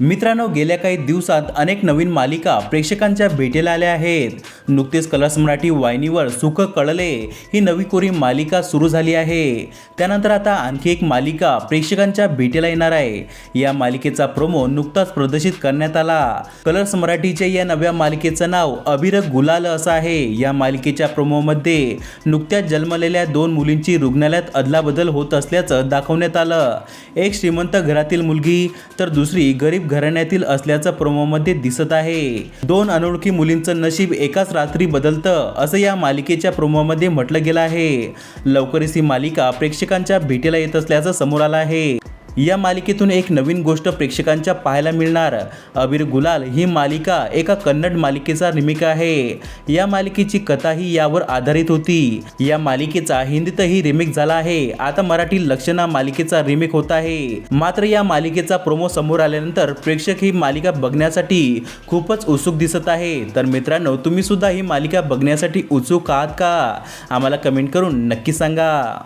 मित्रांनो गेल्या काही दिवसात अनेक नवीन मालिका प्रेक्षकांच्या भेटीला आल्या आहेत. नुकतेच कलर्स मराठी वाहिनीवर सुख कळले. ही नवी कोरी मालिका सुरू झाली आहे. त्यानंतर आता आणखी एक मालिका प्रेक्षकांच्या भेटीला येणार आहे. या मालिकेचा प्रोमो नुकताच प्रदर्शित करण्यात आला. कलर्स मराठीच्या या नव्या मालिकेचं नाव अभिर गुलाल असं आहे. या मालिकेच्या प्रोमोमध्ये नुकत्याच जन्मलेल्या दोन मुलींची रुग्णालयात अदलाबदल होत असल्याचं दाखवण्यात आलं. एक श्रीमंत घरातील मुलगी तर दुसरी गरीब घराण्यातील असल्याचं प्रोमोमध्ये दिसत आहे. दोन अनोळखी मुलींचं नशीब एकाच रात्री बदलतं असं या मालिकेच्या प्रोमोमध्ये म्हटलं गेलं आहे. लवकरच ही मालिका प्रेक्षकांच्या भेटीला येत असल्याचं समोर आलं आहे. या मालिकेतून एक नवीन गोष्ट प्रेक्षकांच्या पाहायला मिळणार. अबीर गुलाल ही मालिका एका कन्नड मालिकेचा रिमेक आहे. या मालिकेची कथाही यावर आधारित होती. या मालिकेचा हिंदीतही रिमेक झाला आहे. आता मराठी लक्षणा मालिकेचा रिमेक होत आहे. मात्र या मालिकेचा प्रोमो समोर आल्यानंतर प्रेक्षक ही मालिका बघण्यासाठी खूपच उत्सुक दिसत आहे. तर मित्रांनो तुम्ही सुद्धा ही मालिका बघण्यासाठी उत्सुक आहात का? आम्हाला कमेंट करून नक्की सांगा.